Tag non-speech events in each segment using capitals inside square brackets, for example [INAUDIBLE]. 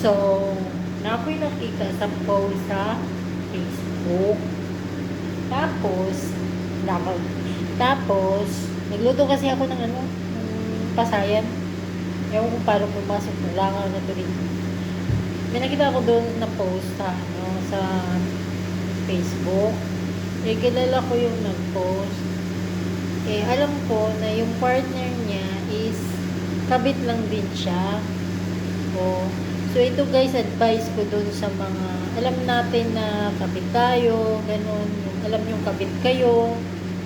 So, na ako'y nakita sa post sa Facebook. Tapos, nakag tapos, nagluto kasi ako ng ano, ng pasayan. Ewan ko paano pumasok, na tuloy. May nakita ako doon na post sa, ano, sa Facebook. Eh, kilala ko yung nag-post. Eh, alam ko na yung partner niya is kabit lang din siya. O, so ito guys, advice ko dun sa mga, alam natin na kabit tayo, ganun, yung, alam yung kabit kayo,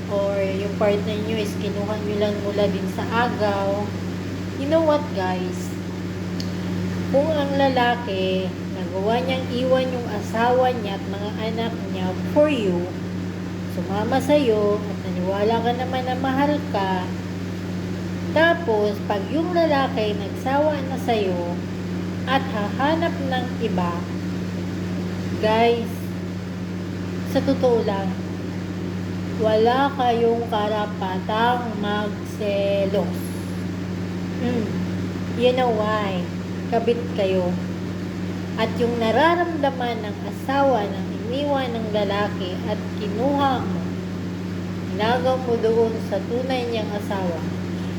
or yung partner nyo is kinuha nyo lang mula din sa agaw. You know what guys? Kung ang lalaki, nagawa niyang iwan yung asawa niya at mga anak niya for you, sumama sa'yo at naniwala ka naman na mahal ka, tapos, pag yung lalaki nagsawa na sa'yo at hahanap ng iba, guys, sa totoo lang, wala kayong karapatang magselos. Hmm. You know why? Kabit kayo. At yung nararamdaman ng asawa ng iniwan ng lalaki at kinuha mo, inagaw mo doon sa tunay niyang asawa,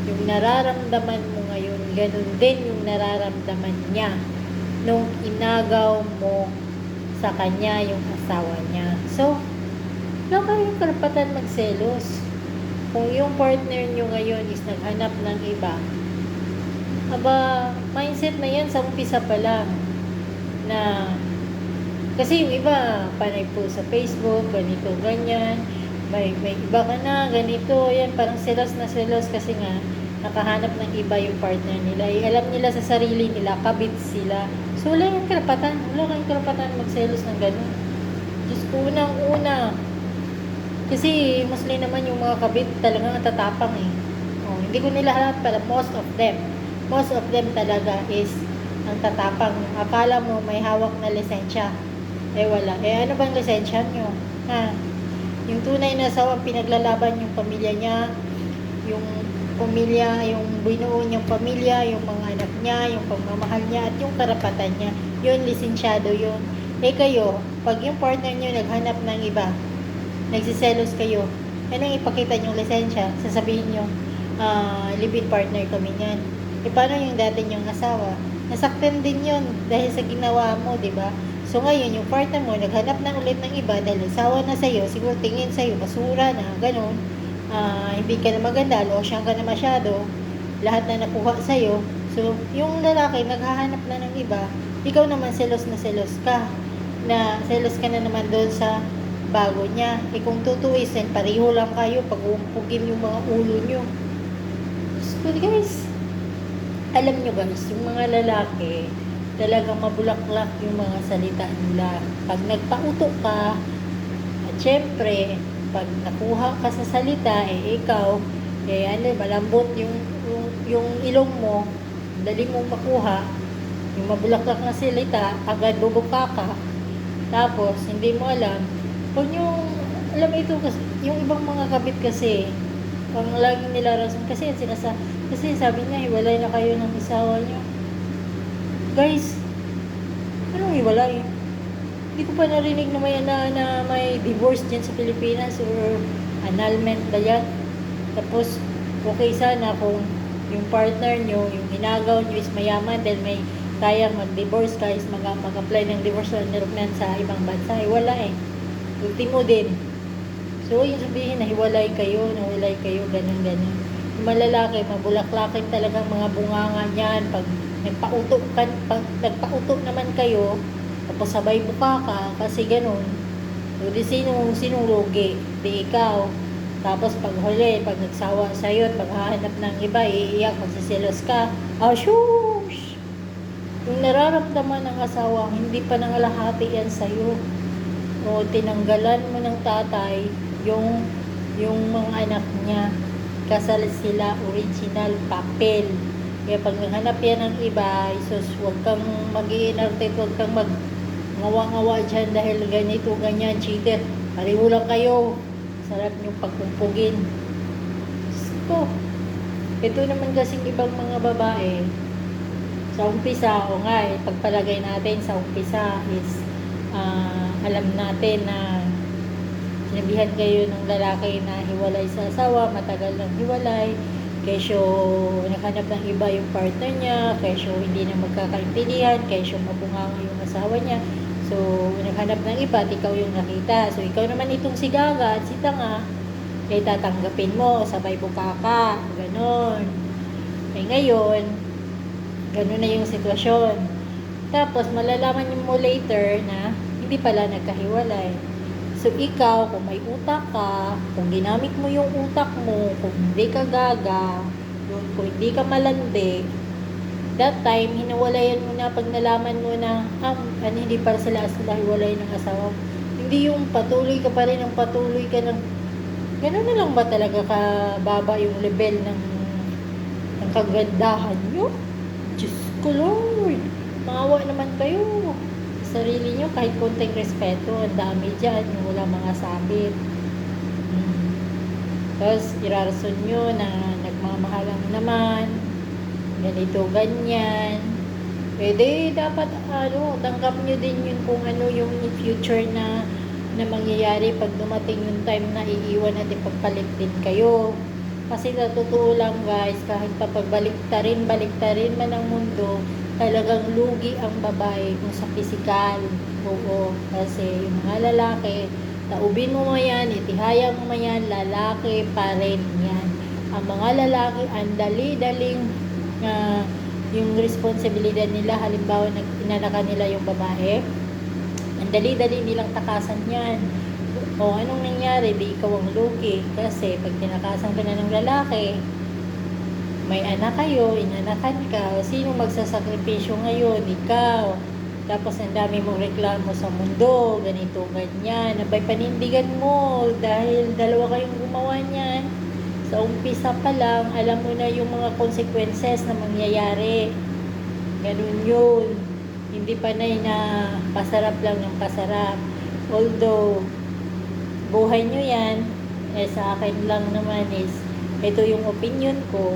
yung nararamdaman mo ganun din yung nararamdaman niya nung inagaw mo sa kanya yung asawa niya. So, wala kayong karapatan magselos. Kung yung partner nyo ngayon is naghanap ng iba, aba, mindset na yan sa umpisa pa lang na kasi yung iba, panay po sa Facebook, ganito, ganyan, may, may iba ka na, ganito, yan, parang selos na selos kasi nga, nakahanap ng iba yung partner nila. Eh, alam nila sa sarili nila, kabit sila. So, wala yung karapatan. Wala kang karapatan magselos ng gano'n. Diyos ko, unang-una. Kasi, mostly naman yung mga kabit talagang tatapang eh. Oh, hindi ko nila lahat, pero most of them. Most of them talaga is ang tatapang. Akala mo may hawak na lisensya. Eh, wala. Eh, ano bang lisensya nyo? Ha? Yung tunay na asawang pinaglalaban yung pamilya niya, yung pamilya, yung binuo niyang pamilya, yung mga anak niya, yung pagmamahal niya, at yung karapatan niya. Yun, lisensyado yun. Eh kayo, pag yung partner niyo naghanap ng iba, nagsiselos kayo, anong ipakita niyong lisensya? Sasabihin niyo, ah, live-in partner kami niyan. Eh, paano yung dati niyong asawa? Nasaktan din yun dahil sa ginawa mo, di ba? So ngayon, yung partner mo, naghanap na ulit ng iba dahil asawa na sa'yo, siguro tingin sa'yo, basura na, ganun. Ah, hindi ka na maganda, losyang ka na masyado, lahat na nakuha sa'yo. So, yung lalaki, naghahanap na ng iba, ikaw naman selos na selos ka. Na selos ka na naman doon sa bago niya. Eh kung tutuisin, pareho lang kayo pag umpugin yung mga ulo nyo. So, guys, alam nyo guys, yung mga lalaki, talagang mabulaklak yung mga salita nila. Pag nagpauto ka, at syempre, pag nakuha ka sa salita, eh ikaw, eh ano, malambot yung, yung, yung ilong mo, dali mong makuha, yung mabulaklak na salita, agad bubuka ka, tapos hindi mo alam, kung yung, alam ito kasi, yung ibang mga kabit kasi, ang lagi nila rason, kasi sinasa, kasi sabi niya, hiwalay na kayo ng isawa niyo. Guys, anong hiwalay? Hindi ko pa narinig na may, na, na may divorce dyan sa Pilipinas or annulment ba yan. Tapos, okay sana kung yung partner nyo, yung inagaw nyo is mayaman dahil may kayang mag-divorce guys, mag- mag-apply ng divorce annulment sa ibang bansa. Eh, wala eh. Ultimo din. So, yung sabihin na hiwalay kayo, nahiwalay kayo, ganun, ganun. Yung malalaki, mabulaklakin talagang mga bunganga niyan. Pag nagpauto, kan, pag nagpauto naman kayo, tapos sabay buka ka, kasi ganun. So, di sino, sinong lugi? Di ikaw. Tapos pag huli, pag nagsawa sa'yo at paghahanap ng iba, iiyak, magsisilos ka. Ah, shush! Yung nararamdaman ng asawa, hindi pa nangalahati yan sa'yo. O tinanggalan mo ng tatay yung yung mga anak niya. Kasal sila original papel. Kaya pag naghanap yan ng iba, isos, huwag kang mag-iinarte, huwag kang mag ngawa-ngawa dyan dahil ganito, ganyan, cheater. Pariho lang kayo. Sarap niyong pagkumpugin. Diyos ko. Ito naman kasing ibang mga babae, Sa umpisa, o nga eh, pagpalagay natin sa umpisa is ah, alam natin na sinabihan kayo ng lalaki na hiwalay sa asawa, matagal lang hiwalay, kesyo naghanap ng iba yung partner niya, kesyo hindi na magkakaintindihan, kesyo mabunganga yung asawa niya. So, naghanap ng iba at ikaw yung nakita. So, ikaw naman itong si Gaga at si Tanga, eh tatanggapin mo, sabay bukaka, ganon. Eh ngayon, ganon na yung sitwasyon. Tapos, malalaman mo later na hindi pala nagkahiwalay. So, ikaw, kung may utak ka, kung ginamit mo yung utak mo, kung hindi ka gaga, kung hindi ka malandi, that time, hinawalayan mo na pag nalaman mo na, ah, ano, hindi para sila sila hiwalay ng asawa. Hindi yung patuloy ka pa rin ng patuloy ka ng, gano'n na lang ba talaga kababa yung level ng, ng kagandahan nyo? Diyos ko, Lord. Maawa naman kayo sa sarili nyo, kahit konting respeto, ang dami dyan, yung wala mga sabit. Hmm. Tapos, irarason nyo na nagmamahalang naman, ganito, ganyan. Pwede, dapat, ano, tanggap nyo din yun kung ano yung future na na mangyayari pag dumating yung time na iiwan at ipagpalit din kayo. Kasi sa totoo lang guys, kahit pa pagbaliktarin, baliktarin man ang mundo, talagang lugi ang babae kung sa physical. Oo, kasi yung mga lalaki, taubin mo mo yan, itihaya mo mo lalaki pa rin yan. Ang mga lalaki, ang dali-daling ah, yung responsibilidad nila, halimbawa nag inanakan nila yung babae, ang dali-dali nilang takasan yan. O anong nangyari? Di ikaw ang lugi. Kasi pag tinakasan ka na ng lalaki, may anak kayo, inanakan ka, sino magsasakripisyo ngayon? Ikaw. Tapos ang dami mong reklamo sa mundo, ganito, ganyan. Abay panindigan mo dahil dalawa kayong gumawa niyan. Sa umpisa pa lang, alam mo na yung mga consequences na mangyayari. Ganun yun. Hindi pa na na pasarap lang ng pasarap. Although, buhay nyo yan, eh sa akin lang naman is, ito yung opinion ko,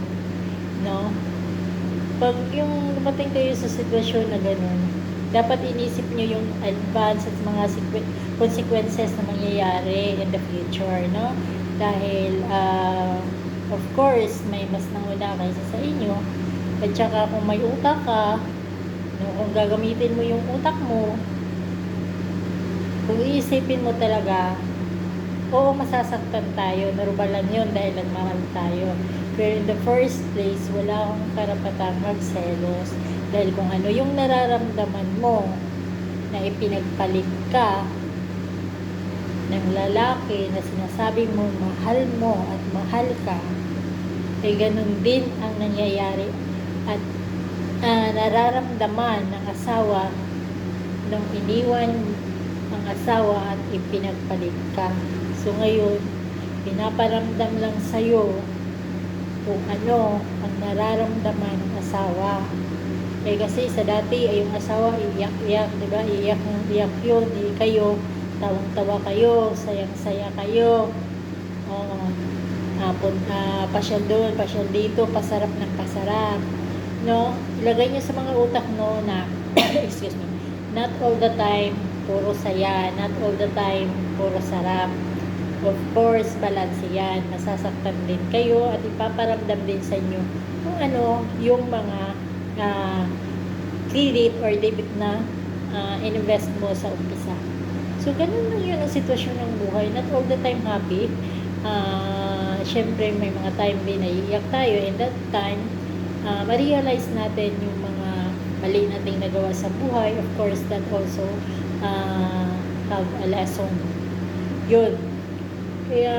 no? Pag yung dumating kayo sa sitwasyon na ganun, dapat inisip nyo yung advance at mga sequ- consequences na mangyayari in the future, no? Dahil, ah, of course, may mas nanguna kaysa sa inyo. At saka kung may utak ka, no, kung gagamitin mo yung utak mo, kung iisipin mo talaga, oo, masasaktan tayo, normal lang yun dahil nagmahal tayo. Pero in the first place, wala akong karapatang magselos dahil kung ano yung nararamdaman mo na ipinagpalit ka ng lalaki na sinasabi mo mahal mo at mahal ka, ay ganun din ang nangyayari at ah, nararamdaman ng asawa nung iniwan ang asawa at ipinagpalit ka. So ngayon, pinaparamdam lang sa'yo kung ano ang nararamdaman ng asawa. Eh kasi sa dati ay yung asawa iiyak-iyak, di ba? Iiyak ng iyak yun. Eh, kayo, tawang-tawa kayo, sayang-saya kayo. Oo. Ah, punta, pasyal doon, pasyal dito, pasarap ng pasarap. No? Ilagay niyo sa mga utak no na, [COUGHS] excuse me, not all the time, puro saya. Not all the time, puro sarap. Of course, balance yan. Masasaktan din kayo at ipaparamdam din sa inyo kung ano yung mga uh, credit or debit na ah, invest mo sa umpisa. So, ganun lang yun ang sitwasyon ng buhay. Not all the time happy. Ah, Siyempre, may mga time din na iiyak tayo. And that time, ah, ma-realize natin yung mga mali nating nagawa sa buhay. Of course, that also ah, have a lesson. Yun. Kaya,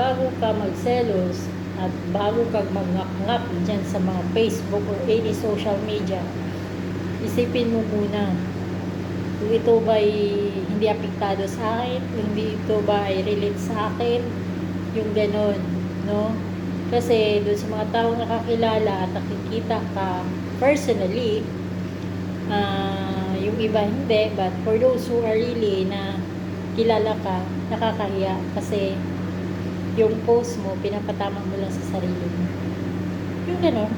bago ka magselos at bago ka magngap-ngap dyan sa mga Facebook or any social media, isipin mo muna kung ito ba ay hindi apektado sa akin, hindi ito ba relate sa akin, yung ganon, no? Kasi doon sa mga taong nakakilala at nakikita ka personally, ah, yung iba hindi, but for those who are really na kilala ka, nakakahiya kasi yung post mo, pinapatama mo lang sa sarili mo. Yung ganon.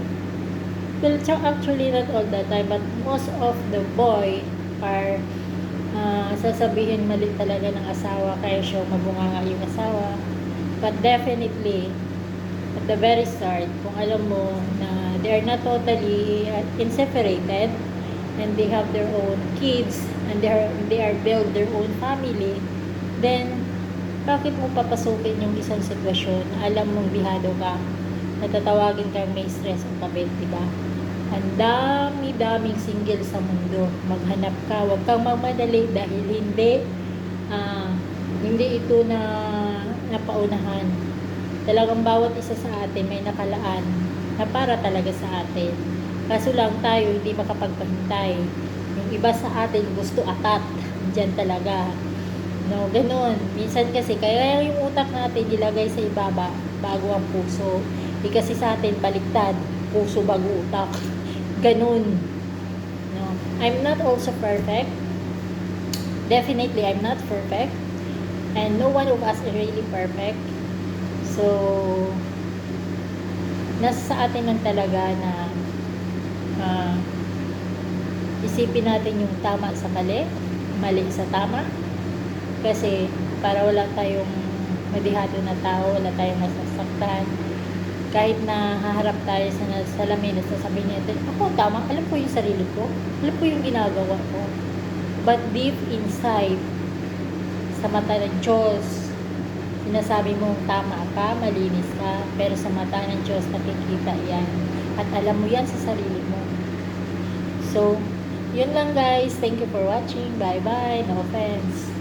well, actually not all the time, but most of the boy are ah, sasabihin mali talaga ng asawa kaya siya mabunganga yung asawa. But definitely, at the very start, kung alam mo na they are not totally uh, inseparated and they have their own kids and they are, they are build their own family, then bakit mo papasukin yung isang sitwasyon na alam mong bihado ka, natatawagin kang may stress o kabit, di ba? Ang dami-daming single sa mundo. Maghanap ka, huwag kang magmadali dahil hindi ah, hindi ito na napaunahan. Talagang bawat isa sa atin may nakalaan na para talaga sa atin. Kaso lang tayo hindi makapagpahintay. Yung iba sa atin gusto atat. Diyan talaga. No, ganun. Minsan kasi, kaya yung utak natin ilagay sa ibaba bago ang puso. Di kasi sa atin baliktad. Puso bago utak. Ganun. No. I'm not also perfect. Definitely, I'm not perfect. And no one of us is really perfect. So, nasa sa atin lang talaga na ah, isipin natin yung tama sa mali, mali sa tama. Kasi para wala tayong madihado na tao, wala tayong masasaktan. Kahit na haharap tayo sa salamin at sasabihin natin, ako tama, alam ko yung sarili ko, alam ko yung ginagawa ko. But deep inside, sa mata ng Diyos, sinasabi mong tama ka, malinis ka, pero sa mata ng Diyos nakikita yan. At alam mo yan sa sarili mo. So, yun lang guys. Thank you for watching. Bye-bye. No offense.